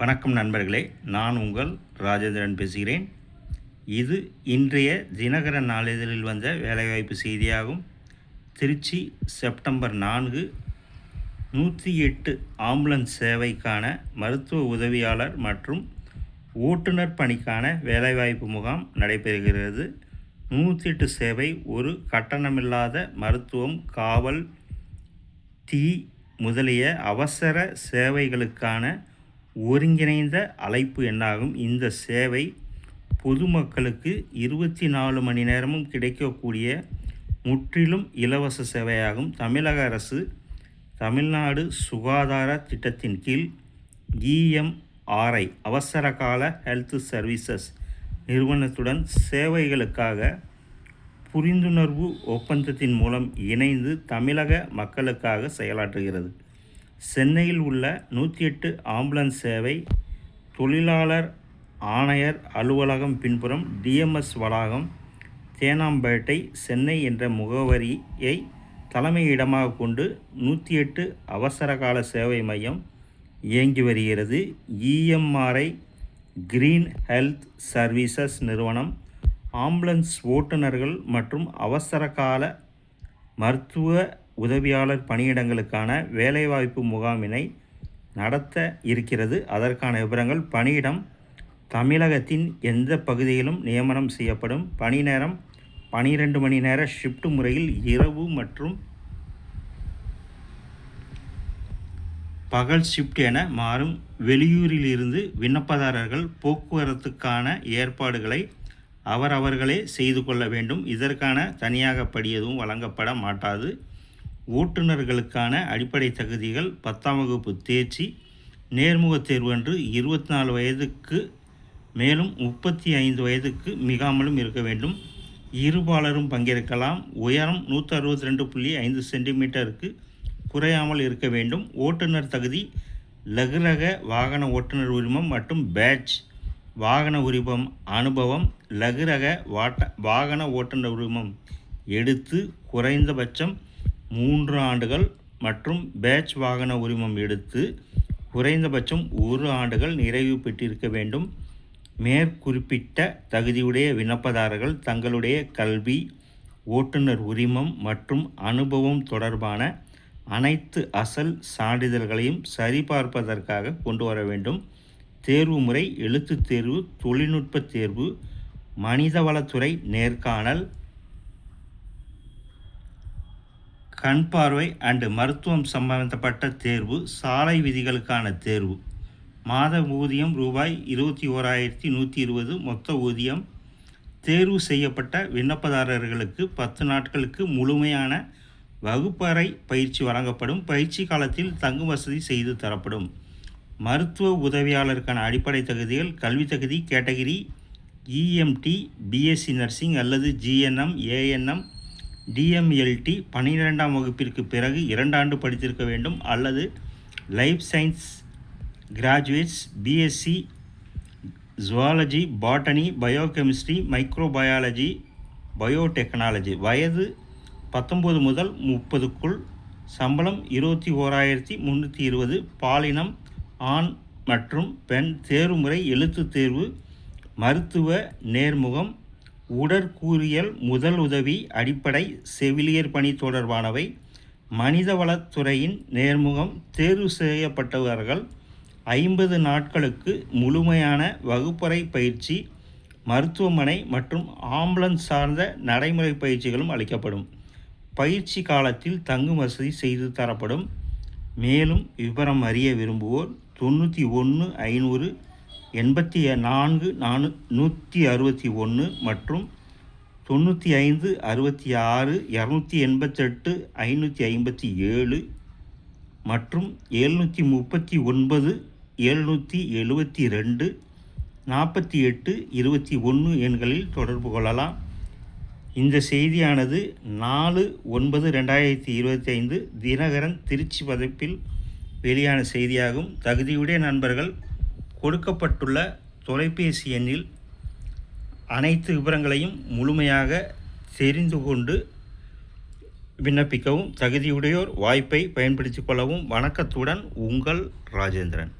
வணக்கம் நண்பர்களே நான் உங்கள் ராஜேந்திரன் பேசுகிறேன். இது இன்றைய தினகர நாளிதழில் வந்த வேலைவாய்ப்பு செய்தியாகும். திருச்சி செப்டம்பர் நான்கு நூற்றி எட்டு ஆம்புலன்ஸ் சேவைக்கான மருத்துவ உதவியாளர் மற்றும் ஓட்டுநர் பணிக்கான வேலைவாய்ப்பு முகாம் நடைபெறுகிறது. நூற்றி எட்டு சேவை ஒரு கட்டணமில்லாத மருத்துவம் காவல் தீ முதலிய அவசர சேவைகளுக்கான ஒருங்கிணைந்த அழைப்பு என்னாகும் இந்த சேவை பொதுமக்களுக்கு இருபத்தி நாலு மணி நேரமும் கிடைக்கக்கூடிய முற்றிலும் இலவச சேவையாகும். தமிழக அரசு தமிழ்நாடு சுகாதார திட்டத்தின் கீழ் இஎம்ஆர்ஐ அவசர கால ஹெல்த் சர்வீசஸ் நிறுவனத்துடன் சேவைகளுக்காக புரிந்துணர்வு ஒப்பந்தத்தின் மூலம் இணைந்து தமிழக மக்களுக்காக செயலாற்றுகிறது. சென்னையில் உள்ள நூற்றி எட்டு ஆம்புலன்ஸ் சேவை தொழிலாளர் ஆணையர் அலுவலகம் பின்புறம் டிஎம்எஸ் வளாகம் தேனாம்பேட்டை சென்னை என்ற முகவரியை தலைமையிடமாக கொண்டு நூற்றி எட்டு அவசரகால சேவை மையம் இயங்கி வருகிறது. இஎம்ஆர்ஐ கிரீன் ஹெல்த் சர்வீசஸ் நிறுவனம் ஆம்புலன்ஸ் ஓட்டுநர்கள் மற்றும் அவசரகால மருத்துவ உதவியாளர் பணியிடங்களுக்கான வேலைவாய்ப்பு முகாமினை நடத்த இருக்கிறது. அதற்கான விவரங்கள் பணியிடம் தமிழகத்தின் எந்த பகுதியிலும் நியமனம் செய்யப்படும். பணி நேரம் பனிரெண்டு மணி நேர ஷிஃப்ட் முறையில் இரவு மற்றும் பகல் ஷிஃப்ட் என மாறும். வெளியூரிலிருந்து விண்ணப்பதாரர்கள் போக்குவரத்துக்கான ஏற்பாடுகளை அவரவர்களே செய்து கொள்ள வேண்டும். இதற்கான தனியாக படி எதுவும் வழங்கப்பட மாட்டாது. ஓட்டுநர்களுக்கான அடிப்படை தகுதிகள் பத்தாம் வகுப்பு தேர்ச்சி நேர்முகத் தேர்வு அன்று இருபத்தி நாலு வயதுக்கு மேலும் முப்பத்தி ஐந்து வயதுக்கு மிகாமலும் இருக்க வேண்டும். இருபாலரும் பங்கேற்கலாம். உயரம் நூற்றி அறுபத்தி ரெண்டு புள்ளி ஐந்து சென்டிமீட்டருக்கு குறையாமல் இருக்க வேண்டும். ஓட்டுநர் தகுதி லகுரக வாகன ஓட்டுநர் உரிமம் மற்றும் பேட்ச் வாகன உரிமம் அனுபவம் லகுரக வாட்ட வாகன ஓட்டுநர் உரிமம் எடுத்து குறைந்தபட்சம் மூன்று ஆண்டுகள் மற்றும் பேட்ச் வாகன உரிமம் எடுத்து குறைந்தபட்சம் ஒரு ஆண்டுகள் நிறைவு பெற்றிருக்க வேண்டும். மேற்குறிப்பிட்ட தகுதியுடைய விண்ணப்பதாரர்கள் தங்களுடைய கல்வி ஓட்டுநர் உரிமம் மற்றும் அனுபவம் தொடர்பான அனைத்து அசல் சான்றிதழ்களையும் சரிபார்ப்பதற்காக கொண்டு வர வேண்டும். தேர்வு முறை எழுத்துத் தேர்வு தொழில்நுட்ப தேர்வு மனிதவளத்துறை நேர்காணல் கண் பார்வை அண்டு மருத்துவம் சம்பந்தப்பட்ட தேர்வு சாலை விதிகளுக்கான தேர்வு. மாத ஊதியம் ரூபாய் இருபத்தி ஓராயிரத்தி நூற்றி இருபது மொத்த ஊதியம். தேர்வு செய்யப்பட்ட விண்ணப்பதாரர்களுக்கு பத்து நாட்களுக்கு முழுமையான வகுப்பறை பயிற்சி வழங்கப்படும். பயிற்சி காலத்தில் தங்கும் வசதி செய்து தரப்படும். மருத்துவ உதவியாளருக்கான அடிப்படை தகுதிகள் கல்வி தகுதி கேட்டகிரி இஎம்டி பிஎஸ்சி நர்சிங் அல்லது ஜிஎன்எம் ஏஎன்எம் டிஎம்எல்டி பன்னிரெண்டாம் வகுப்பிற்கு பிறகு இரண்டாண்டு படித்திருக்க வேண்டும் அல்லது life science graduates BSc zoology botany biochemistry microbiology biotechnology வயது பத்தொம்போது முதல் முப்பதுக்குள் சம்பளம் இருபத்தி ஓராயிரத்தி முந்நூற்றி இருபது. பாலினம் ஆண் மற்றும் பெண் தேர்வுமுறை எழுத்து தேர்வு மருத்துவ நேர்முகம் உடற்கூறியல் முதல் உதவி அடிப்படை செவிலியர் பணி தொடர்பானவை. மனிதவளத்துறையின் நேர்முகம் தேர்வு செய்யப்பட்டவர்கள் ஐம்பது நாட்களுக்கு முழுமையான வகுப்பறை பயிற்சி மருத்துவமனை மற்றும் ஆம்புலன்ஸ் சார்ந்த நடைமுறை பயிற்சிகளும் அளிக்கப்படும். பயிற்சி காலத்தில் தங்கும் வசதி செய்து தரப்படும். மேலும் விவரம் அறிய விரும்புவோர் தொண்ணூற்றி ஒன்று ஐநூறு எண்பத்தி நான்கு நானூ நூற்றி அறுபத்தி ஒன்று மற்றும் தொண்ணூற்றி ஐந்து அறுபத்தி ஆறு இரநூத்தி எண்பத்தெட்டு ஐநூற்றி ஐம்பத்தி ஏழு மற்றும் எழுநூற்றி முப்பத்தி ஒன்பது எழுநூற்றி எழுபத்தி ரெண்டு நாற்பத்தி எட்டு இருபத்தி ஒன்று எண்களில் தொடர்பு கொள்ளலாம். இந்த செய்தியானது நாலு ஒன்பது ரெண்டாயிரத்தி இருபத்தி ஐந்து தினகரன் திருச்சி பதிப்பில் வெளியான செய்தியாகும். தகுதியுடைய நண்பர்கள் கொடுக்கப்பட்டுள்ள தொலைபேசி எண்ணில் அனைத்து விவரங்களையும் முழுமையாக தெரிந்து கொண்டு விண்ணப்பிக்கவும் தகுதியுடையோர் வாய்ப்பை பயன்படுத்திக் கொள்ளவும் வணக்கத்துடன் உங்கள் ராஜேந்திரன்.